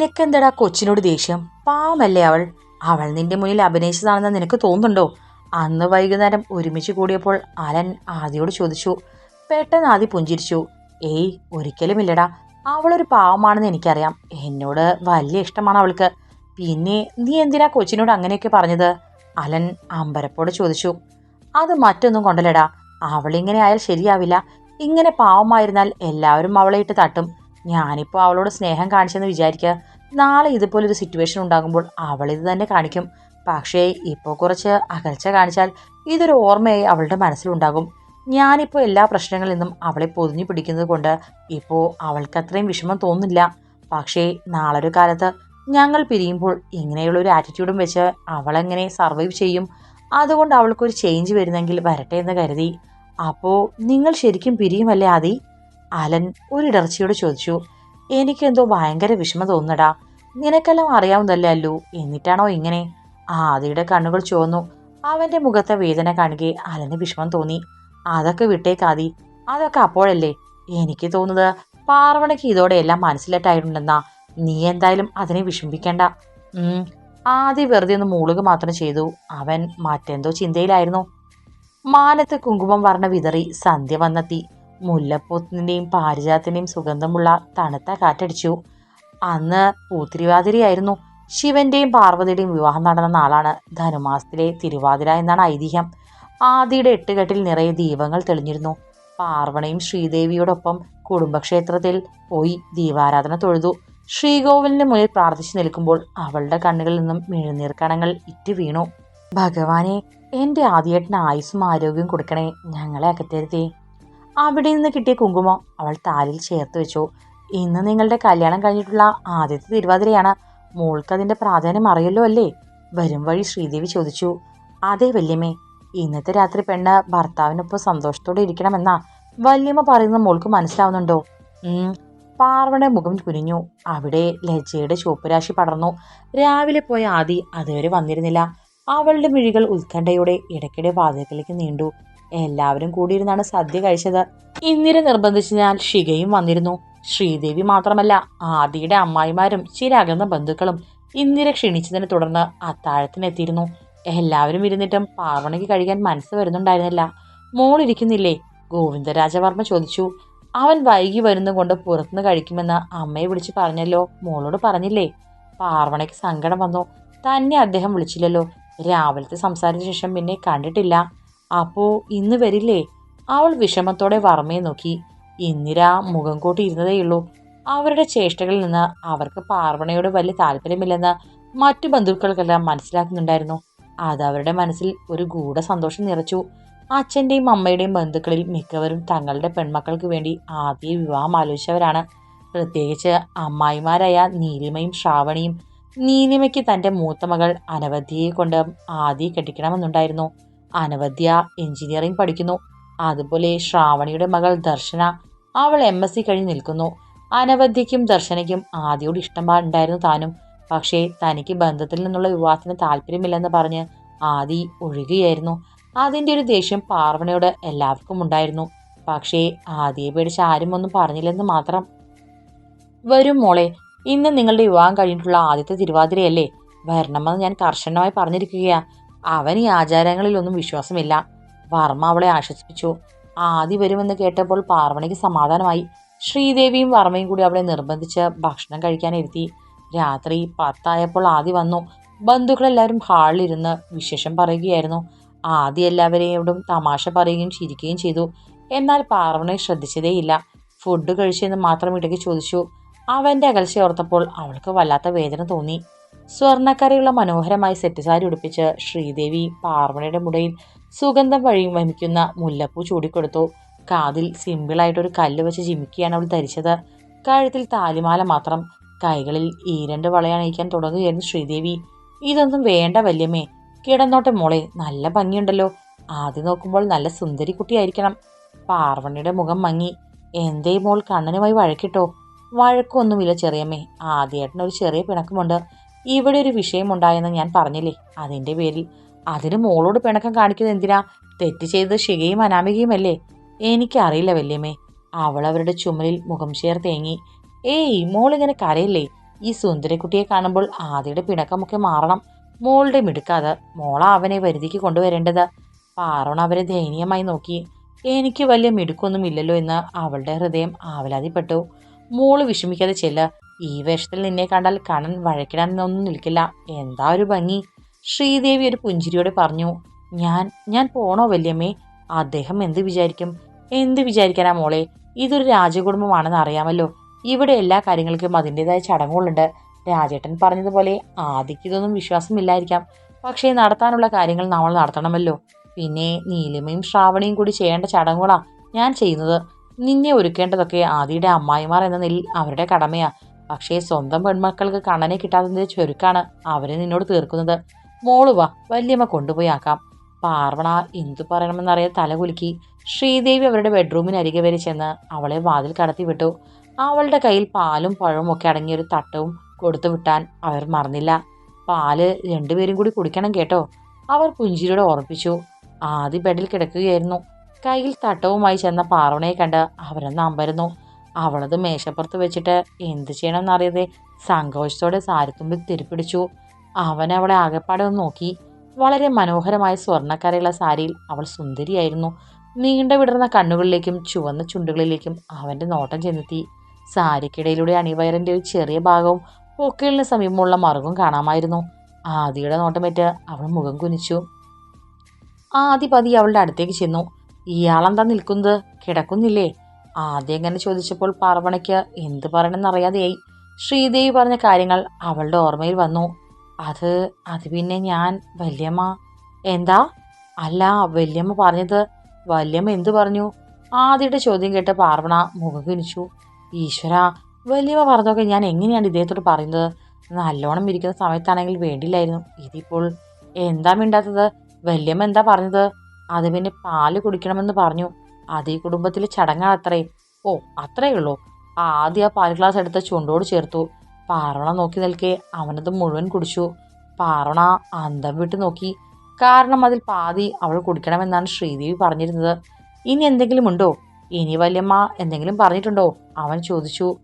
നിനക്കെന്തടാ കൊച്ചിനോട് ദേഷ്യം? പാവമല്ലേ അവൾ? അവൾ നിന്റെ മുന്നിൽ അഭിനയിച്ചതാണെന്ന് നിനക്ക് തോന്നുന്നുണ്ടോ? അന്ന് വൈകുന്നേരം ഒരുമിച്ച് കൂടിയപ്പോൾ അലൻ ആദിയോട് ചോദിച്ചു പെട്ടെന്ന് ആദി പുഞ്ചിരിച്ചു. ഏയ് ഒരിക്കലുമില്ലടാ. അവളൊരു പാവമാണെന്ന് എനിക്കറിയാം. എന്നോട് വലിയ ഇഷ്ടമാണ് അവൾക്ക്. പിന്നെ നീ എന്തിനാ കൊച്ചിനോട് അങ്ങനെയൊക്കെ പറഞ്ഞത്? അലൻ അമ്പരപ്പോട് ചോദിച്ചു അത് മറ്റൊന്നും കൊണ്ടല്ലടാ. അവളിങ്ങനെ ആയാൽ ശരിയാവില്ല. ഇങ്ങനെ പാവമായിരുന്നാൽ എല്ലാവരും അവളെ ഇട്ട് തട്ടും. ഞാനിപ്പോൾ അവളോട് സ്നേഹം കാണിച്ചെന്ന് വിചാരിക്കുക നാളെ ഇതുപോലൊരു സിറ്റുവേഷൻ ഉണ്ടാകുമ്പോൾ അവളിത് തന്നെ കാണിക്കും. പക്ഷേ ഇപ്പോൾ കുറച്ച് അകൽച്ച കാണിച്ചാൽ ഇതൊരു ഓർമ്മയായി അവളുടെ മനസ്സിലുണ്ടാകും. ഞാനിപ്പോൾ എല്ലാ പ്രശ്നങ്ങളിൽ നിന്നും അവളെ പൊതിഞ്ഞു പിടിക്കുന്നത് കൊണ്ട് ഇപ്പോൾ അവൾക്ക് അത്രയും വിഷമം തോന്നില്ല പക്ഷേ നാളൊരു കാലത്ത് ഞങ്ങൾ പിരിയുമ്പോൾ ഇങ്ങനെയുള്ള ഒരു ആറ്റിറ്റ്യൂഡും വെച്ച് അവളെങ്ങനെ സർവൈവ് ചെയ്യും? അതുകൊണ്ട് അവൾക്കൊരു ചേഞ്ച് വരുന്നെങ്കിൽ വരട്ടെ എന്ന് കരുതി. അപ്പോൾ നിങ്ങൾ ശരിക്കും പിരിയുമല്ലേ ആദി? അലൻ ഒരിടർച്ചയോട് ചോദിച്ചു എനിക്കെന്തോ ഭയങ്കര വിഷമം തോന്നടാ നിനക്കെല്ലാം അറിയാവുന്നതല്ലേ അല്ലു? എന്നിട്ടാണോ ഇങ്ങനെ? ആദിയുടെ കണ്ണുകൾ ചുവന്നു. അവന്റെ മുഖത്തെ വേദന കാണുകയെ അലന് വിഷമം തോന്നി. അതൊക്കെ വിട്ടേക്കാതി അതൊക്കെ അപ്പോഴല്ലേ? എനിക്ക് തോന്നുന്നത് പാർവണയ്ക്ക് ഇതോടെ എല്ലാം മനസ്സിലായിട്ടായിട്ടുണ്ടെന്നാ നീ എന്തായാലും അതിനെ വിഷമിപ്പിക്കണ്ട. ആദ്യം വെറുതെ ഒന്ന് മൂളുക മാത്രം ചെയ്തു. അവൻ മറ്റെന്തോ ചിന്തയിലായിരുന്നു. മാനത്ത് കുങ്കുമം വർണ വിതറി സന്ധ്യ വന്നെത്തി. മുല്ലപ്പൂത്തിന്റെയും പാരിജാത്തിന്റെയും സുഗന്ധമുള്ള തണുത്ത കാറ്റടിച്ചു. അന്ന് പൂത്തിരിവാതിരിയായിരുന്നു. ശിവന്റെയും പാർവതിയുടെയും വിവാഹം നടന്ന നാളാണ് ധനുമാസത്തിലെ തിരുവാതിര എന്നാണ് ഐതിഹ്യം. ആദിയുടെ എട്ടുകെട്ടിൽ നിറയെ ദീപങ്ങൾ തെളിഞ്ഞിരുന്നു. പാർവണയും ശ്രീദേവിയോടൊപ്പം കുടുംബക്ഷേത്രത്തിൽ പോയി ദീപാരാധന തൊഴുതു. ശ്രീകോവിലിന് മുന്നിൽ പ്രാർത്ഥിച്ചു നിൽക്കുമ്പോൾ അവളുടെ കണ്ണുകളിൽ നിന്നും മിഴുനീർക്കണങ്ങൾ ഇറ്റു വീണു. ഭഗവാനെ എന്റെ ആദ്യേട്ടന് ആയുസ്സും ആരോഗ്യവും കൊടുക്കണേ ഞങ്ങളെ അകറ്റരുതേ. അവിടെ നിന്ന് കിട്ടിയ കുങ്കുമം അവൾ താലിൽ ചേർത്ത് വെച്ചു. ഇന്ന് നിങ്ങളുടെ കല്യാണം കഴിഞ്ഞിട്ടുള്ള ആദ്യത്തെ തിരുവാതിരയാണ്. മോൾക്ക് അതിന്റെ പ്രാധാന്യം അറിയല്ലോ അല്ലേ? വരും വഴി ശ്രീദേവി ചോദിച്ചു. അതെ വല്യമ്മേ ഇന്നത്തെ രാത്രി പെണ്ണ് ഭർത്താവിനൊപ്പം സന്തോഷത്തോടെ ഇരിക്കണമെന്നാ വല്യമ്മ പറയുന്ന മോൾക്ക് മനസ്സിലാവുന്നുണ്ടോ? പാർവണ മുഖം കുനിഞ്ഞു. അവിടെ ലജ്ജയുടെ ചുവപ്പുരാശി പടർന്നു. രാവിലെ പോയ ആദി അതുവരെ വന്നിരുന്നില്ല. അവളുടെ മിഴികൾ ഉത്കണ്ഠയോടെ ഇടയ്ക്കിടെ വാതിൽക്കലേക്ക് നീണ്ടു. എല്ലാവരും കൂടിയിരുന്നാണ് സദ്യ കഴിച്ചത്. ഇന്ദിര നിർബന്ധിച്ചതിനാൽ ഷികയും വന്നിരുന്നു. ശ്രീദേവി മാത്രമല്ല ആദിയുടെ അമ്മായിമാരും ചില അകന്ന ബന്ധുക്കളും ഇന്ദിര ക്ഷണിച്ചതിനെ തുടർന്ന് അത്താഴത്തിനെത്തിയിരുന്നു. എല്ലാവരും ഇരുന്നിട്ടും പാർവണിക്ക് കഴിക്കാൻ മനസ്സ് വരുന്നുണ്ടായിരുന്നില്ല. മോളിരിക്കുന്നില്ലേ? ഗോവിന്ദരാജവർമ്മ ചോദിച്ചു. അവൻ വൈകി വരുന്നതുകൊണ്ട് പുറത്തുനിന്ന് കഴിക്കുമെന്ന് അമ്മയെ വിളിച്ച് പറഞ്ഞല്ലോ. മോളോട് പറഞ്ഞില്ലേ? പാർവണയ്ക്ക് സങ്കടം വന്നു. തന്നെ അദ്ദേഹം വിളിച്ചില്ലല്ലോ. രാവിലത്തെ സംസാരിച്ച ശേഷം പിന്നെ കണ്ടിട്ടില്ല. അപ്പോ ഇന്ന് വരില്ലേ? അവൾ വിഷമത്തോടെ വർമ്മയെ നോക്കി. ഇന്ദിര മുഖം കൂട്ടി ഇരുന്നതേയുള്ളൂ അവരുടെ ചേഷ്ടകളിൽ നിന്ന് അവർക്ക് പാർവണയോട് വലിയ താല്പര്യമില്ലെന്ന് മറ്റു ബന്ധുക്കൾക്കെല്ലാം മനസ്സിലാക്കുന്നുണ്ടായിരുന്നു. അത് അവരുടെ മനസ്സിൽ ഒരു ഗൂഢ സന്തോഷം നിറച്ചു. അച്ഛന്റെയും അമ്മയുടെയും ബന്ധുക്കളിൽ മിക്കവരും തങ്ങളുടെ പെൺമക്കൾക്ക് വേണ്ടി ആദ്യ വിവാഹം ആലോചിച്ചവരാണ്. പ്രത്യേകിച്ച് അമ്മായിമാരായ നീലിമയും ശ്രാവണിയും. നീലിമയ്ക്ക് തന്റെ മൂത്ത മകൾ അനവധിയെ കൊണ്ട് ആദ്യ കെട്ടിക്കണമെന്നുണ്ടായിരുന്നു. അനവധ്യ എഞ്ചിനീയറിംഗ് പഠിക്കുന്നു. അതുപോലെ ശ്രാവണിയുടെ മകൾ ദർശന അവൾ എം എസ് സി കഴിഞ്ഞ് നിൽക്കുന്നു. അനവധ്യയ്ക്കും ദർശനയ്ക്കും ആദ്യയോട് ഇഷ്ടം ഉണ്ടായിരുന്നു താനും. പക്ഷേ തനിക്ക് ബന്ധത്തിൽ നിന്നുള്ള വിവാഹത്തിന് താല്പര്യമില്ലെന്ന് പറഞ്ഞ് ആദി ഒഴുകുകയായിരുന്നു അതിന്റെ ഒരു ദേഷ്യം പാർവണയോട് എല്ലാവർക്കും ഉണ്ടായിരുന്നു. പക്ഷേ ആദിയെ പേടിച്ച് ആരും ഒന്നും പറഞ്ഞില്ലെന്ന് മാത്രം. വരും മോളെ ഇന്ന് നിങ്ങളുടെ വിവാഹം കഴിഞ്ഞിട്ടുള്ള ആദ്യത്തെ തിരുവാതിരയല്ലേ? വരണമെന്ന് ഞാൻ കർശനമായി പറഞ്ഞിരിക്കുകയാ. അവൻ ഈ ആചാരങ്ങളിലൊന്നും വിശ്വാസമില്ല. വർമ്മ അവളെ ആശ്വസിപ്പിച്ചു. ആദി വരുമെന്ന് കേട്ടപ്പോൾ പാർവണിക്ക് സമാധാനമായി. ശ്രീദേവിയും വർമ്മയും കൂടി അവളെ നിർബന്ധിച്ച് ഭക്ഷണം കഴിക്കാനിരുത്തി രാത്രി പത്തായപ്പോൾ ആദി വന്നു. ബന്ധുക്കളെല്ലാവരും ഹാളിലിരുന്ന് വിശേഷം പറയുകയായിരുന്നു. ആദ്യം എല്ലാവരെയോടും തമാശ പറയുകയും ചിരിക്കുകയും ചെയ്തു. എന്നാൽ പാർവണി ശ്രദ്ധിച്ചതേയില്ല. ഫുഡ് കഴിച്ചെന്ന് മാത്രം ഇടയ്ക്ക് ചോദിച്ചു. അവന്റെ അകൽച്ച ഓർത്തപ്പോൾ അവൾക്ക് വല്ലാത്ത വേദന തോന്നി. സ്വർണക്കരയുള്ള മനോഹരമായി സെറ്റ് സാരി ഉടുപ്പിച്ച് ശ്രീദേവി പാർവണിയുടെ മുടയിൽ സുഗന്ധം വഴിയും വമിക്കുന്ന മുല്ലപ്പൂ ചൂടിക്കൊടുത്തു. കാതിൽ സിമ്പിളായിട്ടൊരു കല്ല് വെച്ച് ജിമിക്കിയാണ് അവൾ ധരിച്ചത്. കഴുത്തിൽ താലിമാല മാത്രം. കൈകളിൽ ഈ ഈരണ്ട് വളയണിയിക്കാൻ തുടങ്ങുകയായിരുന്നു ശ്രീദേവി. ഇതൊന്നും വേണ്ട വല്യമ്മേ. കിടന്നോട്ടെ മോളെ. നല്ല ഭംഗിയുണ്ടല്ലോ. ആദ്യം നോക്കുമ്പോൾ നല്ല സുന്ദരി കുട്ടിയായിരിക്കണം. പാർവണിയുടെ മുഖം മങ്ങി. എന്തേ മോൾ കണ്ണനുമായി വഴക്കിട്ടോ? വഴക്കൊന്നുമില്ല ചെറിയമ്മേ. ആദ്യേട്ടനൊരു ചെറിയ പിണക്കമുണ്ട്. ഇവിടെ ഒരു വിഷയമുണ്ടായെന്ന് ഞാൻ പറഞ്ഞില്ലേ? അതിന്റെ പേരിൽ അതിന് മോളോട് പിണക്കം കാണിക്കുന്നത് എന്തിനാ? തെറ്റ് ചെയ്തത് ശികയും അനാമികയുമല്ലേ എനിക്കറിയില്ല വല്യമ്മേ. അവൾ അവരുടെ ചുമലിൽ മുഖം ചേർ തേങ്ങി ഏയ് മോളിങ്ങനെ കരയില്ലേ? ഈ സുന്ദരക്കുട്ടിയെ കാണുമ്പോൾ ആദ്യയുടെ പിണക്കമൊക്കെ മാറണം. മോളുടെ മിടുക്കാത്. മോള അവനെ വരുതിക്ക് കൊണ്ടുവരേണ്ടത്. പാറോൺ അവരെ ദയനീയമായി നോക്കി. എനിക്ക് വലിയ മിടുക്കൊന്നും ഇല്ലല്ലോ എന്ന് അവളുടെ ഹൃദയം ആവലാതിപ്പെട്ടു. മോൾ വിഷമിക്കാതെ ചെല്ല. ഈ വേഷത്തിൽ നിന്നെ കണ്ടാൽ കണ്ണൻ വഴക്കിടാനൊന്നും നിൽക്കില്ല. എന്താ ഒരു ഭംഗി? ശ്രീദേവി ഒരു പുഞ്ചിരിയോടെ പറഞ്ഞു ഞാൻ ഞാൻ പോണോ വല്യമ്മേ? അദ്ദേഹം എന്ത് വിചാരിക്കും? എന്ത് വിചാരിക്കാനാ മോളെ? ഇതൊരു രാജകുടുംബമാണെന്ന് അറിയാമല്ലോ. ഇവിടെ എല്ലാ കാര്യങ്ങൾക്കും അതിന്റെതായ ചടങ്ങുകളുണ്ട്. രാജേട്ടൻ പറഞ്ഞതുപോലെ ആദിക്ക് ഇതൊന്നും വിശ്വാസമില്ലായിരിക്കാം. പക്ഷേ നടത്താനുള്ള കാര്യങ്ങൾ നമ്മൾ നടത്തണമല്ലോ. പിന്നെ നീലിമയും ശ്രാവണിയും കൂടി ചെയ്യേണ്ട ചടങ്ങുകളാ ഞാൻ ചെയ്യുന്നത്. നിന്നെ ഒരുക്കേണ്ടതൊക്കെ ആദിയുടെ അമ്മായിമാർ എന്ന നിലയിൽ അവരുടെ കടമയാ. പക്ഷേ സ്വന്തം പെൺമക്കൾക്ക് കണ്ണനെ കിട്ടാത്തതിന്റെ ചുരുക്കാണ്? അവരെ നിന്നോട് തീർക്കുന്നത്. മോൾ വാ വല്യമ്മ കൊണ്ടുപോയി ആക്കാം. പാർവണ എന്തു പറയണമെന്നറിയാൻ തലകുലുക്കി ശ്രീദേവി അവരുടെ ബെഡ്റൂമിനരികെ വരെ ചെന്ന് അവളെ വാതിൽ കടത്തി വിട്ടു. അവളുടെ കയ്യിൽ പാലും പഴവും ഒക്കെ അടങ്ങിയ ഒരു തട്ടവും കൊടുത്തു വിട്ടാൻ അവർ മറന്നില്ല. പാൽ രണ്ടുപേരും കൂടി കുടിക്കണം കേട്ടോ. അവർ പുഞ്ചിരിയോടെ ഓർപ്പിച്ചു ആദ്യ ബെഡിൽ കിടക്കുകയായിരുന്നു. കയ്യിൽ തട്ടവുമായി ചെന്ന പാർവണയെ കണ്ട് അവരൊന്ന് അമ്പരുന്നു. അവളത് മേശപ്പുറത്ത് വെച്ചിട്ട് എന്ത് ചെയ്യണമെന്നറിയാതെ സങ്കോചത്തോടെ സാരിത്തുമ്പിൽ തിരിപ്പിടിച്ചു അവൻ അവളെ ആകെപ്പാടെ ഒന്ന് നോക്കി. വളരെ മനോഹരമായ സ്വർണക്കരയുള്ള സാരിയിൽ അവൾ സുന്ദരിയായിരുന്നു. നീണ്ട വിടർന്ന കണ്ണുകളിലേക്കും ചുവന്ന ചുണ്ടുകളിലേക്കും അവന്റെ നോട്ടം ചെന്നെത്തി. സാരിക്കിടയിലൂടെ അണിവയറിന്റെ ഒരു ചെറിയ ഭാഗവും പൊക്കിളിന് സമീപമുള്ള മറുകും കാണാമായിരുന്നു. ആദിയുടെ നോട്ടമേറ്റ് അവൾ മുഖം കുനിച്ചു. ആദി പതി അവളുടെ അടുത്തേക്ക് ചെന്നു. ഇയാളെന്താ നിൽക്കുന്നത്? കിടക്കുന്നില്ലേ? ആദ്യം എങ്ങനെ ചോദിച്ചപ്പോൾ പാർവണയ്ക്ക് എന്ത് പറയണമെന്നറിയാതെയായി. ശ്രീദേവി പറഞ്ഞ കാര്യങ്ങൾ അവളുടെ ഓർമ്മയിൽ വന്നു. അത് അത് പിന്നെ ഞാൻ വല്യമ്മ. എന്താ? അല്ല വല്യമ്മ പറഞ്ഞത് വല്യമ്മ എന്തു പറഞ്ഞു? ആദ്യയുടെ ചോദ്യം കേട്ട് പാർവണ മുഖം കിണിച്ചു. ഈശ്വര വല്യമ്മ പറഞ്ഞതൊക്കെ ഞാൻ എങ്ങനെയാണ് ഇദ്ദേഹത്തോട് പറയുന്നത്? നല്ലോണം ഇരിക്കുന്ന സമയത്താണെങ്കിൽ വേണ്ടില്ലായിരുന്നു. ഇതിപ്പോൾ എന്താ മിണ്ടാത്തത്? വല്യമ്മ എന്താ പറഞ്ഞത്? അത് പിന്നെ പാൽ കുടിക്കണമെന്ന് പറഞ്ഞു. ഈ കുടുംബത്തിലെ ചടങ്ങാണ് അത്രയും. ഓ അത്രയേ ഉള്ളൂ. ആദ്യം ആ പാൽ ഗ്ലാസ് എടുത്ത ചുണ്ടോട് ചേർത്തു. പാറോണ നോക്കി നിൽക്കെ അവനത് മുഴുവൻ കുടിച്ചു. പാറോണ അന്തം വിട്ട് നോക്കി. കാരണം അതിൽ പാതി അവൾ കുടിക്കണമെന്നാണ് ശ്രീദേവി പറഞ്ഞിരുന്നത്. ഇനി എന്തെങ്കിലും ഉണ്ടോ? ഇനി വല്യമ്മ എന്തെങ്കിലും പറഞ്ഞിട്ടുണ്ടോ? അവൻ ചോദിച്ചു.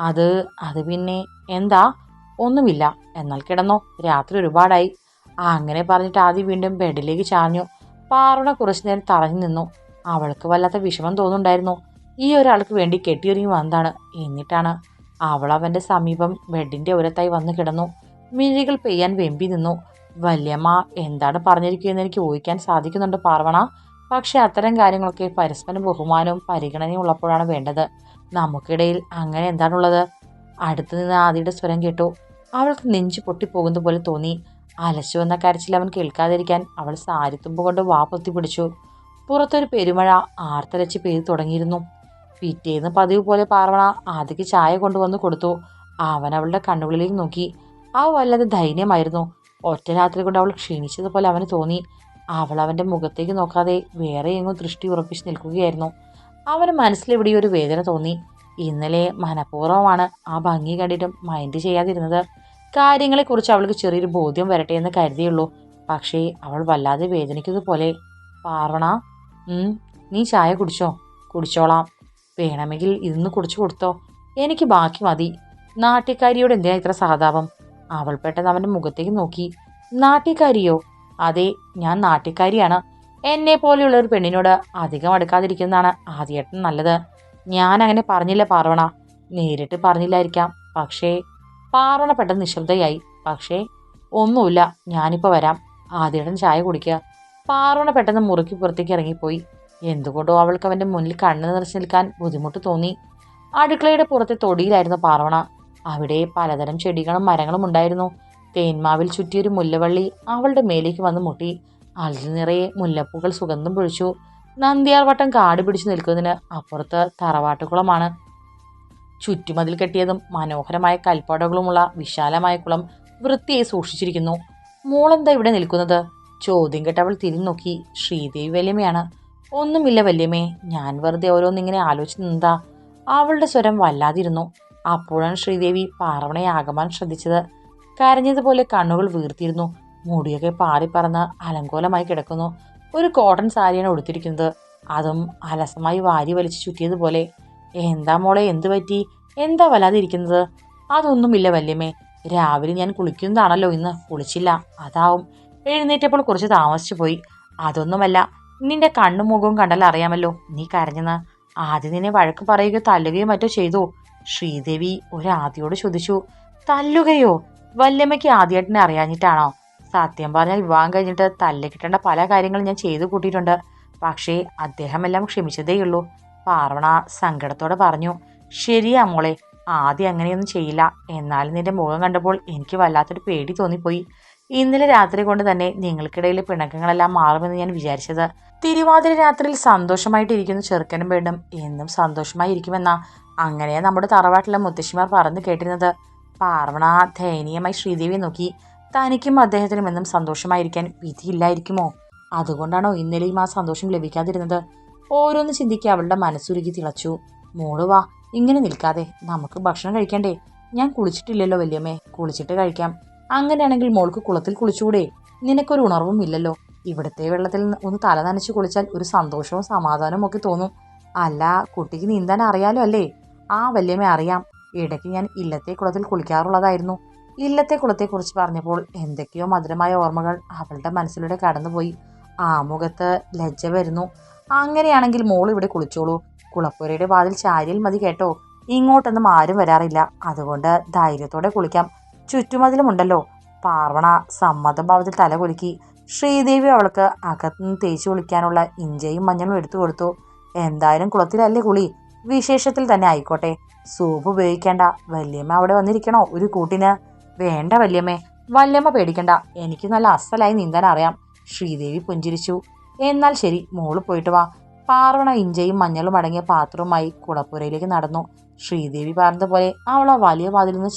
അത് അത് പിന്നെ എന്താ? ഒന്നുമില്ല. എന്നാൽ കിടന്നോ. രാത്രി ഒരുപാടായി. അങ്ങനെ പറഞ്ഞിട്ട് ആദ്യം വീണ്ടും ബെഡിലേക്ക് ചാഞ്ഞു. പാറുണ കുറച്ചു നേരം തറഞ്ഞു നിന്നു. അവൾക്ക് വല്ലാത്ത വിഷമം തോന്നുന്നുണ്ടായിരുന്നു. ഈ ഒരാൾക്ക് വേണ്ടി കെട്ടിയൊരുങ്ങി വന്നതാണ്. എന്നിട്ടാണ് അവൾ അവന്റെ സമീപം ബെഡിന്റെ ഉരത്തായി വന്ന് കിടന്നു. മിഴികൾ പെയ്യാൻ വെമ്പി നിന്നു. വല്യമ്മ എന്താണ് പറഞ്ഞിരിക്കുകയെന്ന് എനിക്ക് ഊഹിക്കാൻ സാധിക്കുന്നുണ്ട് പാർവണ. പക്ഷെ അത്തരം കാര്യങ്ങളൊക്കെ പരസ്പരം ബഹുമാനവും പരിഗണനയും ഉള്ളപ്പോഴാണ് വേണ്ടത്. നമുക്കിടയിൽ അങ്ങനെ എന്താണുള്ളത്? അടുത്തു നിന്ന് ആദിയുടെ സ്വരം കേട്ടു. അവൾക്ക് നെഞ്ചു പൊട്ടിപ്പോകുന്ന പോലെ തോന്നി. അലച്ചു വന്ന കരച്ചിൽ അവൻ കേൾക്കാതിരിക്കാൻ അവൾ സാരിത്തുമ്പ് കൊണ്ട് വാപ്പൊത്തി പിടിച്ചു. പുറത്തൊരു പെരുമഴ ആർത്തലച്ച് പെയ്തു തുടങ്ങിയിരുന്നു. പിറ്റേന്ന് പതിവ് പോലെ പാർവണ ആദ്യക്ക് ചായ കൊണ്ടുവന്ന് കൊടുത്തു. അവൻ അവളുടെ കണ്ണുകളിലേക്ക് നോക്കി. ആ വല്ലാതെ ധൈര്യമായിരുന്നു. ഒറ്റ രാത്രി കൊണ്ട് അവൾ ക്ഷീണിച്ചതുപോലെ അവന് തോന്നി. അവൾ അവന്റെ മുഖത്തേക്ക് നോക്കാതെ വേറെ എങ്ങും ദൃഷ്ടി ഉറപ്പിച്ച് നിൽക്കുകയായിരുന്നു. അവന് മനസ്സിലെവിടെയോ ഒരു വേദന തോന്നി. ഇന്നലെ മനഃപൂർവമാണ് ആ ഭംഗി കണ്ടിട്ടും മൈൻഡ് ചെയ്യാതിരുന്നത്. കാര്യങ്ങളെക്കുറിച്ച് അവൾക്ക് ചെറിയൊരു ബോധ്യം വരട്ടെ എന്ന് കരുതിയുള്ളൂ. പക്ഷേ അവൾ വല്ലാതെ വേദനിക്കുന്നതുപോലെ. പാർവണ നീ ചായ കുടിച്ചോ? കുടിച്ചോളാം. വേണമെങ്കിൽ ഇന്ന് കുടിച്ചു കൊടുത്തോ. എനിക്ക് ബാക്കി മതി. നാട്ടിക്കാരിയോട് എന്തിനാ ഇത്ര സഹതാപം? അവൾ പെട്ടെന്ന് അവന്റെ മുഖത്തേക്ക് നോക്കി. നാട്ടിക്കാരിയോ? അതെ ഞാൻ നാട്ടിക്കാരിയാണ്. എന്നെ പോലെയുള്ള ഒരു പെണ്ണിനോട് അധികം അടുക്കാതിരിക്കുന്നതാണ് ആദ്യേട്ടൻ നല്ലത്. ഞാൻ അങ്ങനെ പറഞ്ഞില്ല പാർവണ. നേരിട്ട് പറഞ്ഞില്ലായിരിക്കാം. പക്ഷേ പാർവണ പെട്ടെന്ന് നിശബ്ദയായി. പക്ഷേ ഒന്നുമില്ല. ഞാനിപ്പോൾ വരാം. ആദ്യേട്ടൻ ചായ കുടിക്കുക. പാറണ പെട്ടെന്ന് മുറുക്കി പുറത്തേക്ക് ഇറങ്ങിപ്പോയി. എന്തുകൊണ്ടോ അവൾക്ക് അവന്റെ മുന്നിൽ കണ്ണു നിറച്ച് നിൽക്കാൻ ബുദ്ധിമുട്ട് തോന്നി. അടുക്കളയുടെ പുറത്തെ തൊടിയിലായിരുന്നു പാറവണ അവിടെ പലതരം ചെടികളും മരങ്ങളും ഉണ്ടായിരുന്നു. തേന്മാവിൽ ചുറ്റിയൊരു മുല്ലവള്ളി അവളുടെ മേലേക്ക് വന്ന് മുട്ടി. അതിൽ നിറയെ മുല്ലപ്പൂക്കൾ സുഗന്ധം പൊഴിച്ചു. നന്ദിയാർവട്ടം കാട് പിടിച്ചു നിൽക്കുന്നതിന് അപ്പുറത്ത് തറവാട്ടുകുളമാണ്. ചുറ്റുമതിൽ കെട്ടിയതും മനോഹരമായ കൽപ്പാടകളുമുള്ള വിശാലമായ കുളം വൃത്തിയായി സൂക്ഷിച്ചിരിക്കുന്നു. മോളെന്താ ഇവിടെ നിൽക്കുന്നത്? ചോദ്യം കേട്ടവൾ തിരിഞ്ഞു നോക്കി ശ്രീദേവി വല്യമ്മയാണ്. ഒന്നുമില്ല വല്യമ്മേ ഞാൻ വെറുതെ ഓരോന്നിങ്ങനെ ആലോചിച്ച് നിന്നതാ അവളുടെ സ്വരം വല്ലാതിരുന്നു. അപ്പോഴാണ് ശ്രീദേവി പാർവണയെ ആകമാൻ ശ്രദ്ധിച്ചത്. കരഞ്ഞതുപോലെ കണ്ണുകൾ വീർത്തിരുന്നു മുടിയൊക്കെ പാറിപ്പറന്ന് അലങ്കോലമായി കിടക്കുന്നു. ഒരു കോട്ടൺ സാരിയാണ് ഉടുത്തിരിക്കുന്നത്. അതും അലസമായി വാരി വലിച്ചു ചുറ്റിയതുപോലെ. എന്താ മോളെ എന്തു പറ്റി? എന്താ വല്ലാതിരിക്കുന്നത്? അതൊന്നുമില്ല വല്യമ്മേ രാവിലെ ഞാൻ കുളിക്കുന്നതാണല്ലോ ഇന്ന്. കുളിച്ചില്ല അതാവും. എഴുന്നേറ്റപ്പോൾ കുറച്ച് താമസിച്ചു പോയി. അതൊന്നുമല്ല നിന്റെ കണ്ണും മുഖവും കണ്ടാൽ അറിയാമല്ലോ നീ കരഞ്ഞെന്ന്. ആദ്യം നിന്നെ വഴക്ക് പറയുകയോ തല്ലുകയോ മറ്റോ ചെയ്തു. ശ്രീദേവി ഒരാദ്യോട് ചോദിച്ചു തല്ലുകയോ? വല്യമ്മയ്ക്ക് ആദ്യേട്ടനെ അറിയാഞ്ഞിട്ടാണോ? സത്യം പറഞ്ഞാൽ വിവാഹം കഴിഞ്ഞിട്ട് തല്ല് കിട്ടേണ്ട പല കാര്യങ്ങളും ഞാൻ ചെയ്തു കൂട്ടിയിട്ടുണ്ട്. പക്ഷേ അദ്ദേഹമെല്ലാം ക്ഷമിച്ചതേയുള്ളൂ പാർവണ സങ്കടത്തോടെ പറഞ്ഞു ശരിയാ മോളെ ആദ്യം അങ്ങനെയൊന്നും ചെയ്യില്ല. എന്നാലും നിന്റെ മുഖം കണ്ടപ്പോൾ എനിക്ക് വല്ലാത്തൊരു പേടി തോന്നിപ്പോയി. ഇന്നലെ രാത്രി കൊണ്ട് തന്നെ നിങ്ങൾക്കിടയിലെ പിണക്കങ്ങളെല്ലാം മാറുമെന്ന് ഞാൻ വിചാരിച്ചത്. തിരുവാതിര രാത്രിയിൽ സന്തോഷമായിട്ടിരിക്കുന്ന ചെറുക്കനും പെണ്ണും. എന്നും സന്തോഷമായിരിക്കുമെന്ന അങ്ങനെയാണ് നമ്മുടെ തറവാട്ടിലെ മുത്തശ്ശിമാർ പറഞ്ഞു കേട്ടിരുന്നത്. പാർവണ ദയനീയമായി ശ്രീദേവിയെ നോക്കി. തനിക്കും അദ്ദേഹത്തിനും എന്നും സന്തോഷമായിരിക്കാൻ വിധിയില്ലായിരിക്കുമോ? അതുകൊണ്ടാണോ ഇന്നലെയും ആ സന്തോഷം ലഭിക്കാതിരുന്നത്? ഓരോന്ന് ചിന്തിക്കുക അവളുടെ മനസ്സുരുകി തിളച്ചു. മോൾ വാ ഇങ്ങനെ നിൽക്കാതെ. നമുക്ക് ഭക്ഷണം കഴിക്കണ്ടേ? ഞാൻ കുളിച്ചിട്ടില്ലല്ലോ വല്യമ്മേ. കുളിച്ചിട്ട് കഴിക്കാം. അങ്ങനെയാണെങ്കിൽ മോൾക്ക് കുളത്തിൽ കുളിച്ചുകൂടെ നിനക്കൊരു ഉണർവും ഇല്ലല്ലോ. ഇവിടുത്തെ വെള്ളത്തിൽ ഒന്ന് തല നനച്ച് കുളിച്ചാൽ ഒരു സന്തോഷവും സമാധാനവും ഒക്കെ തോന്നും. അല്ല കുട്ടിക്ക് നീന്താൻ അറിയാലോ അല്ലേ? ആ വല്യമ്മ അറിയാം. ഇടയ്ക്ക് ഞാൻ ഇല്ലത്തെ കുളത്തിൽ കുളിക്കാറുള്ളതായിരുന്നു. ഇല്ലത്തെ കുളത്തെക്കുറിച്ച് പറഞ്ഞപ്പോൾ എന്തൊക്കെയോ മധുരമായ ഓർമ്മകൾ അവളുടെ മനസ്സിലൂടെ കടന്നുപോയി. ആ മുഖത്ത് ലജ്ജ വരുന്നു. അങ്ങനെയാണെങ്കിൽ മോൾ ഇവിടെ കുളിച്ചോളൂ. കുളപ്പുരയുടെ വാതിൽ ചാരിയിൽ മതി കേട്ടോ. ഇങ്ങോട്ടൊന്നും ആരും വരാറില്ല. അതുകൊണ്ട് ധൈര്യത്തോടെ കുളിക്കാം. ചുറ്റുമതിലുമുണ്ടല്ലോ. പാർവണ സമ്മതഭാവത്തിൽ തല കുലുക്കി. ശ്രീദേവി അവൾക്ക് അകത്തുനിന്ന് തേച്ചു കുളിക്കാനുള്ള ഇഞ്ചയും മഞ്ഞളും എടുത്തു കൊടുത്തു. എന്തായാലും കുളത്തിലല്ലേ കുളി. വിശേഷത്തിൽ തന്നെ ആയിക്കോട്ടെ. സോപ്പ് ഉപയോഗിക്കേണ്ട. വല്യമ്മ അവിടെ വന്നിരിക്കണോ? ഒരു കൂട്ടിന്. വേണ്ട വല്യമ്മേ. വല്യമ്മ പേടിക്കണ്ട. എനിക്ക് നല്ല അസലായി നീന്താൻ അറിയാം. ശ്രീദേവി പുഞ്ചിരിച്ചു. എന്നാൽ ശരി മോൾ പോയിട്ട് വാ. പാർവണ ഇഞ്ചയും മഞ്ഞളും അടങ്ങിയ പാത്രവുമായി കുളപ്പുരയിലേക്ക് നടന്നു. ശ്രീദേവി പറഞ്ഞതുപോലെ അവൾ ആ വലിയ വാതിൽ നിന്ന്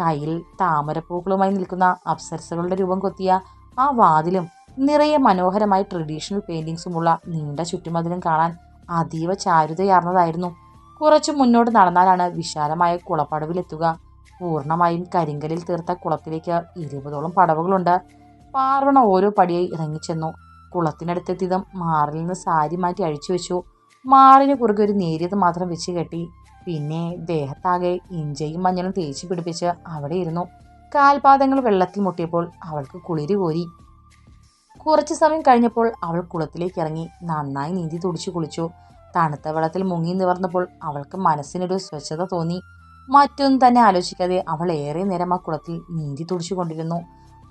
കയ്യിൽ താമരപ്പൂക്കളുമായി നിൽക്കുന്ന അപ്സരസകളുടെ രൂപം കൊത്തിയ ആ വാതിലും നിറയെ മനോഹരമായ ട്രഡീഷണൽ പെയിന്റിങ്സുമുള്ള നീണ്ട ചുറ്റുമതിലും കാണാൻ അതീവ ചാരുതയാർന്നതായിരുന്നു. കുറച്ചു മുന്നോട്ട് നടന്നാലാണ് വിശാലമായ കുളപ്പടവിലെത്തുക. പൂർണമായും കരിങ്കലിൽ തീർത്ത കുളത്തിലേക്ക് ഇരുപതോളം പടവുകളുണ്ട്. പാർവണ ഓരോ പടിയായി ഇറങ്ങിച്ചെന്നു. കുളത്തിനടുത്തെത്തിയതും മാറിൽ നിന്ന് സാരി മാറ്റി അഴിച്ചു വെച്ചു മാറിന് കുറുകെ ഒരു നേരിയത് മാത്രം വെച്ച് കെട്ടി. പിന്നെ ദേഹത്താകെ ഇഞ്ചയും മഞ്ഞളും തേച്ച് പിടിപ്പിച്ച് അവിടെ ഇരുന്നു. കാൽപാദങ്ങൾ വെള്ളത്തിൽ മുട്ടിയപ്പോൾ അവൾക്ക് കുളിരി കോരി കുറച്ചു സമയം കഴിഞ്ഞപ്പോൾ അവൾ കുളത്തിലേക്ക് ഇറങ്ങി നന്നായി നീന്തി തുടിച്ചു കുളിച്ചു. തണുത്ത വെള്ളത്തിൽ മുങ്ങി നിവർന്നപ്പോൾ അവൾക്ക് മനസ്സിനൊരു സ്വച്ഛത തോന്നി. മറ്റൊന്നും തന്നെ ആലോചിക്കാതെ അവൾ ഏറെ നേരം ആ കുളത്തിൽ നീന്തി തുടിച്ചു കൊണ്ടിരുന്നു.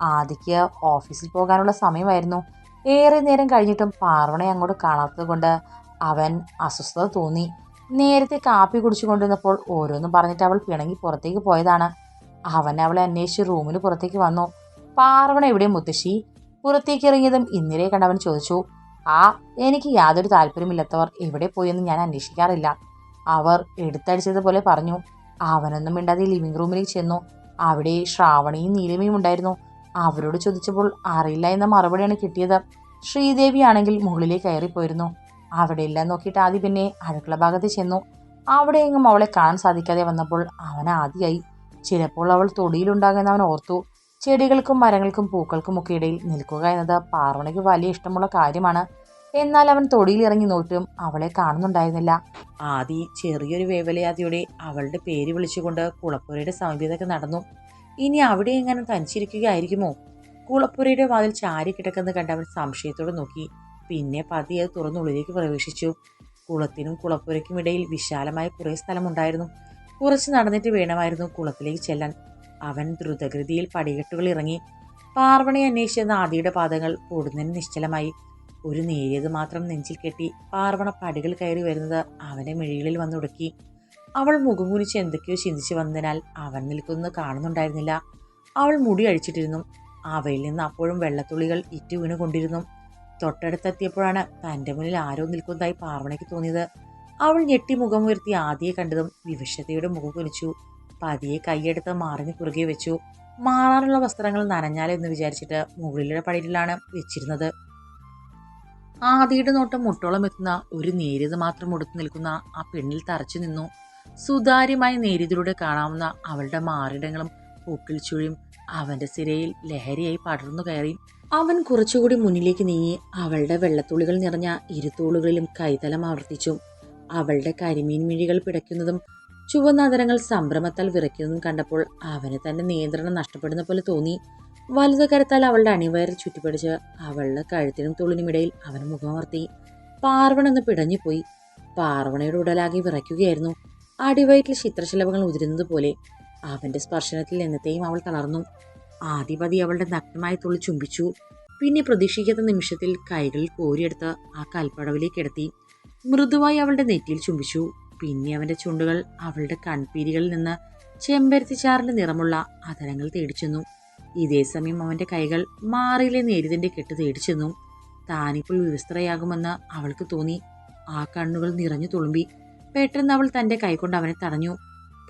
ആദിക്ക് ഓഫീസിൽ പോകാനുള്ള സമയമായിരുന്നു. ഏറെ നേരം കഴിഞ്ഞിട്ടും പാർവണയെ അങ്ങോട്ട് കാണാത്തത് കൊണ്ട് അവൻ അസ്വസ്ഥത തോന്നി. നേരത്തെ കാപ്പി കുടിച്ചു കൊണ്ടിരുന്നപ്പോൾ ഓരോന്നും പറഞ്ഞിട്ട് അവൾ പിണങ്ങി പുറത്തേക്ക് പോയതാണ്. അവൻ അവളെ അന്വേഷിച്ച് റൂമിന് പുറത്തേക്ക് വന്നു. പാർവണ എവിടെ മുത്തശ്ശി? പുറത്തേക്ക് ഇറങ്ങിയതും ഇന്നലെ കണ്ടവൻ ചോദിച്ചു ആ എനിക്ക് യാതൊരു താല്പര്യമില്ലാത്തവർ എവിടെ പോയെന്ന് ഞാൻ അന്വേഷിക്കാറില്ല. അവർ എടുത്തടിച്ചതുപോലെ പറഞ്ഞു. അവനൊന്നും മിണ്ടാതെ ലിവിംഗ് റൂമിലേക്ക് ചെന്നു. അവിടെ ശ്രാവണിയും നീലമയും ഉണ്ടായിരുന്നു. അവരോട് ചോദിച്ചപ്പോൾ അറിയില്ല എന്ന മറുപടിയാണ് കിട്ടിയത്. ശ്രീദേവി ആണെങ്കിൽ മുകളിലേക്ക് കയറിപ്പോയിരുന്നു. അവിടെ ഇല്ല നോക്കിയിട്ട് ആദ്യം പിന്നെ അടുക്കള ഭാഗത്ത് ചെന്നു. അവിടെയെങ്ങും അവളെ കാണാൻ സാധിക്കാതെ വന്നപ്പോൾ അവൻ ആദ്യമായി ചിലപ്പോൾ അവൾ തൊടിയിലുണ്ടാകുമെന്ന് അവൻ ഓർത്തു. ചെടികൾക്കും മരങ്ങൾക്കും പൂക്കൾക്കും ഒക്കെ ഇടയിൽ നിൽക്കുക എന്നത് പാർവണയ്ക്ക് വലിയ ഇഷ്ടമുള്ള കാര്യമാണ്. എന്നാൽ അവൻ തൊടിയിൽ ഇറങ്ങി നോട്ടും അവളെ കാണുന്നുണ്ടായിരുന്നില്ല. ആദി ചെറിയൊരു വേവലയാതിയുടെ അവളുടെ പേര് വിളിച്ചുകൊണ്ട് കുളപ്പുരയുടെ സമീപത്തൊക്കെ നടന്നു. ഇനി അവിടെ എങ്ങനെ തനിച്ചിരിക്കുകയായിരിക്കുമോ? കുളപ്പുരയുടെ വാതിൽ ചാരി കിടക്കുന്നത് കണ്ട് അവൻ സംശയത്തോടെ നോക്കി. പിന്നെ പതിയെ തുറന്നുള്ളിലേക്ക് പ്രവേശിച്ചു. കുളത്തിനും കുളപ്പുരയ്ക്കും ഇടയിൽ വിശാലമായ കുറേ സ്ഥലമുണ്ടായിരുന്നു. കുറച്ച് നടന്നിട്ട് വേണമായിരുന്നു കുളത്തിലേക്ക് ചെല്ലാൻ. അവൻ ദ്രുതഗതിയിൽ പടികെട്ടുകൾ ഇറങ്ങി. പാർവണയെ അന്വേഷിച്ചെന്ന ആദിയുടെ പാദങ്ങൾ പൊടുന്നതിന് നിശ്ചലമായി. ഒരു നേരിയത് മാത്രം നെഞ്ചിൽ കെട്ടി പാർവണ പടികൾ കയറി വരുന്നത് അവനെ മിഴികളിൽ വന്നൊടുക്കി അവൾ മുഖം കുനിച്ച് എന്തൊക്കെയോ ചിന്തിച്ചു വന്നതിനാൽ അവൻ നിൽക്കുന്നത് കാണുന്നുണ്ടായിരുന്നില്ല. അവൾ മുടി അഴിച്ചിട്ടിരുന്നു. അവയിൽ നിന്ന് അപ്പോഴും വെള്ളത്തുള്ളികൾ ഇറ്റു വീണുകൊണ്ടിരുന്നു തൊട്ടടുത്തെത്തിയപ്പോഴാണ് തന്റെ മുന്നിൽ ആരോ നിൽക്കുന്നതായി പാർവണയ്ക്ക് തോന്നിയത്. അവൾ ഞെട്ടി മുഖം ഉയർത്തി ആദ്യയെ കണ്ടതും വിവശതയുടെ മുഖം കുലിച്ചു പതിയെ കൈയെടുത്ത് മാറിന് കുറുകെ വെച്ചു. മാറാനുള്ള വസ്ത്രങ്ങൾ നനഞ്ഞാലെന്ന് വിചാരിച്ചിട്ട് മുകളിലെ പടിയിലാണ് വെച്ചിരുന്നത്. ആദിയുടെ നോട്ടം മുട്ടോളം എത്തുന്ന ഒരു നേരിയത് മാത്രം ഉടുത്തു നിൽക്കുന്ന ആ പെണ്ണിൽ തറച്ചു നിന്നു. സുതാര്യമായ നേരിയതിലൂടെ കാണാവുന്ന അവളുടെ മാറിടങ്ങളും പൂക്കിൽ ചുഴിയും അവന്റെ സിരയിൽ ലഹരിയായി പടർന്നു കയറി. അവൻ കുറച്ചുകൂടി മുന്നിലേക്ക് നീങ്ങി അവളുടെ വെള്ളത്തുള്ളികൾ നിറഞ്ഞ ഇരുത്തോളുകളിലും കൈതലം ആവർത്തിച്ചു. അവളുടെ കരിമീൻ മിഴികൾ പിടയ്ക്കുന്നതും ചുവന്ന അതരങ്ങൾ സംഭ്രമത്താൽ വിറയ്ക്കുന്നതും കണ്ടപ്പോൾ അവന് തന്റെ നിയന്ത്രണം നഷ്ടപ്പെടുന്ന പോലെ തോന്നി. വലുത് കരത്താൽ അവളുടെ അണിവയറിൽ ചുറ്റിപ്പിടിച്ച് അവളുടെ കഴുത്തിനും തുള്ളിനുമിടയിൽ അവൻ മുഖമർത്തി പാർവണെന്ന് പിടഞ്ഞുപോയി. പാർവണയുടെ ഉടലാകെ വിറയ്ക്കുകയായിരുന്നു. അടിവയറ്റിൽ ചിത്രശലഭങ്ങൾ ഉതിരുന്നത് പോലെ അവന്റെ സ്പർശനത്തിൽ എന്നത്തെയും അവൾ തളർന്നു. ആദ്യപതി അവളുടെ നഗ്നമായ തുള്ളി ചുംബിച്ചു. പിന്നെ പ്രതീക്ഷിക്കാത്ത നിമിഷത്തിൽ കൈകളിൽ കോരിയെടുത്ത് ആ കൽപ്പടവിലേക്ക് കിടത്തി. മൃദുവായി അവളുടെ നെറ്റിയിൽ ചുംബിച്ചു. പിന്നെ അവന്റെ ചുണ്ടുകൾ അവളുടെ കൺപീരികളിൽ നിന്ന് ചെമ്പരത്തിച്ചാറിന്റെ നിറമുള്ള അതരങ്ങൾ തേടിച്ചെന്നു ഇതേ സമയം അവന്റെ കൈകൾ മാറിയിലെ നേരിതിന്റെ കെട്ട് തേടിച്ചെന്നു താനിപ്പോൾ വിവസ്ത്രയാകുമെന്ന് അവൾക്ക് തോന്നി. ആ കണ്ണുകൾ നിറഞ്ഞു തുളുമ്പി. പെട്ടെന്ന് അവൾ തന്റെ കൈകൊണ്ട് അവനെ തടഞ്ഞു.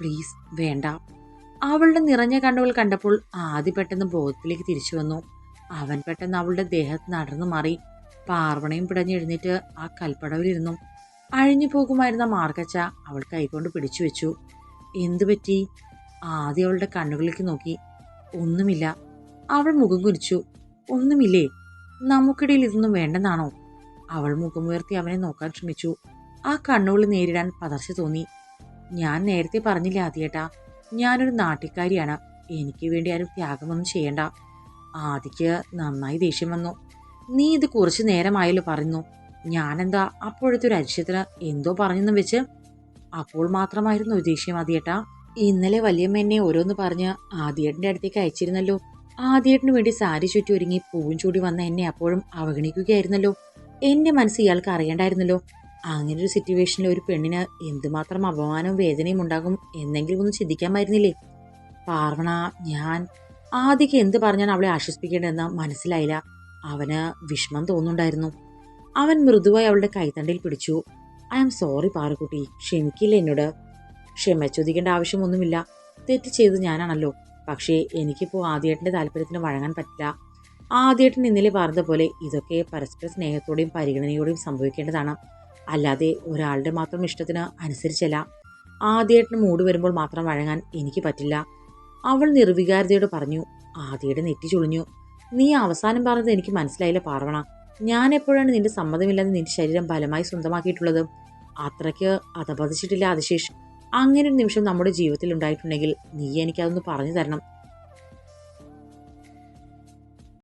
പ്ലീസ് വേണ്ട. അവളുടെ നിറഞ്ഞ കണ്ണുകൾ കണ്ടപ്പോൾ ആദ്യ പെട്ടെന്ന് ബോധത്തിലേക്ക് തിരിച്ചു വന്നു. അവൻ പെട്ടെന്ന് അവളുടെ ദേഹത്ത് നടന്നു മാറി. പാർവണയും പിടഞ്ഞെഴുന്നേറ്റ് ആ കൽപ്പടവിലിരുന്നു. അഴിഞ്ഞു പോകുമായിരുന്ന മാർക്കച്ച അവൾ കൈകൊണ്ട് പിടിച്ചു വെച്ചു. എന്തു പറ്റി? ആദ്യം അവളുടെ കണ്ണുകളിലേക്ക് നോക്കി. ഒന്നുമില്ല. അവൾ മുഖം കുരിച്ചു ഒന്നുമില്ലേ? നമുക്കിടയിൽ ഇതൊന്നും വേണ്ടെന്നാണോ? അവൾ മുഖമുയർത്തി അവനെ നോക്കാൻ ശ്രമിച്ചു. ആ കണ്ണുകൾ നേരിടാൻ പതർച്ച തോന്നി. ഞാൻ നേരത്തെ പറഞ്ഞില്ല ആദ്യേട്ടാ ഞാനൊരു നാട്ടിക്കാരിയാണ്. എനിക്ക് വേണ്ടി ആരും ത്യാഗമൊന്നും ചെയ്യണ്ട. ആദിക്ക് നന്നായി ദേഷ്യം വന്നു. നീ ഇത് കുറച്ചു നേരമായല്ലോ പറഞ്ഞു ഞാനെന്താ അപ്പോഴത്തെ ഒരു അരിശത്തിന് എന്തോ പറഞ്ഞെന്നും വെച്ച് അപ്പോൾ മാത്രമായിരുന്നു ദേഷ്യം ആദ്യേട്ടാ. ഇന്നലെ വല്യമ്മ എന്നെ ഓരോന്ന് പറഞ്ഞ് ആദ്യേട്ടന്റെ അടുത്തേക്ക് അയച്ചിരുന്നല്ലോ. ആദ്യേട്ടന് വേണ്ടി സാരി ചുറ്റി ഒരുങ്ങി പൂവും ചൂടി വന്ന എന്നെ അപ്പോഴും അവഗണിക്കുകയായിരുന്നല്ലോ. എന്റെ മനസ്സ് ഇയാൾക്ക് അറിയണ്ടായിരുന്നല്ലോ. അങ്ങനെ ഒരു സിറ്റുവേഷനിൽ ഒരു പെണ്ണിന് എന്തുമാത്രം അപമാനവും വേദനയും ഉണ്ടാകും എന്നെങ്കിലും ഒന്ന് ചിന്തിക്കാമായിരുന്നില്ലേ? പാർവണ ഞാൻ ആദ്യക്ക് എന്ത് പറഞ്ഞാണ് അവളെ ആശ്വസിപ്പിക്കേണ്ടതെന്ന് മനസ്സിലായില്ല. അവന് വിഷമം തോന്നുന്നുണ്ടായിരുന്നു. അവൻ മൃദുവായി അവളുടെ കൈത്തണ്ടിൽ പിടിച്ചു. ഐ ആം സോറി പാറുകുട്ടി ക്ഷമിക്കില്ല എന്നോട്. ക്ഷമ ചോദിക്കേണ്ട ആവശ്യമൊന്നുമില്ല. തെറ്റ് ചെയ്തത് ഞാനാണല്ലോ. പക്ഷേ എനിക്കിപ്പോൾ ആദ്യേട്ടന്റെ താല്പര്യത്തിന് വഴങ്ങാൻ പറ്റില്ല. ആദ്യേട്ടൻ ഇന്നലെ പോലെ ഇതൊക്കെ പരസ്പര സ്നേഹത്തോടെയും പരിഗണനയോടെയും സംഭവിക്കേണ്ടതാണ്. അല്ലാതെ ഒരാളുടെ മാത്രം ഇഷ്ടത്തിന് അനുസരിച്ചല്ല. ആദ്യേട്ടന് മൂട് വരുമ്പോൾ മാത്രം വഴങ്ങാൻ എനിക്ക് പറ്റില്ല. അവൾ നിർവികാരതയോട് പറഞ്ഞു ആദ്യയുടെ നെറ്റി ചുളിഞ്ഞു. നീ അവസാനം പറഞ്ഞത് എനിക്ക് മനസ്സിലായില്ല പാർവണ. ഞാൻ എപ്പോഴാണ് നിന്റെ സമ്മതമില്ലാതെ നിന്റെ ശരീരം ബലമായി സ്വന്തമാക്കിയിട്ടുള്ളത്? അത്രയ്ക്ക് അതപതിച്ചിട്ടില്ല അതിശേഷ് അങ്ങനെ ഒരു നിമിഷം നമ്മുടെ ജീവിതത്തിൽ ഉണ്ടായിട്ടുണ്ടെങ്കിൽ നീ എനിക്കതൊന്ന് പറഞ്ഞു തരണം.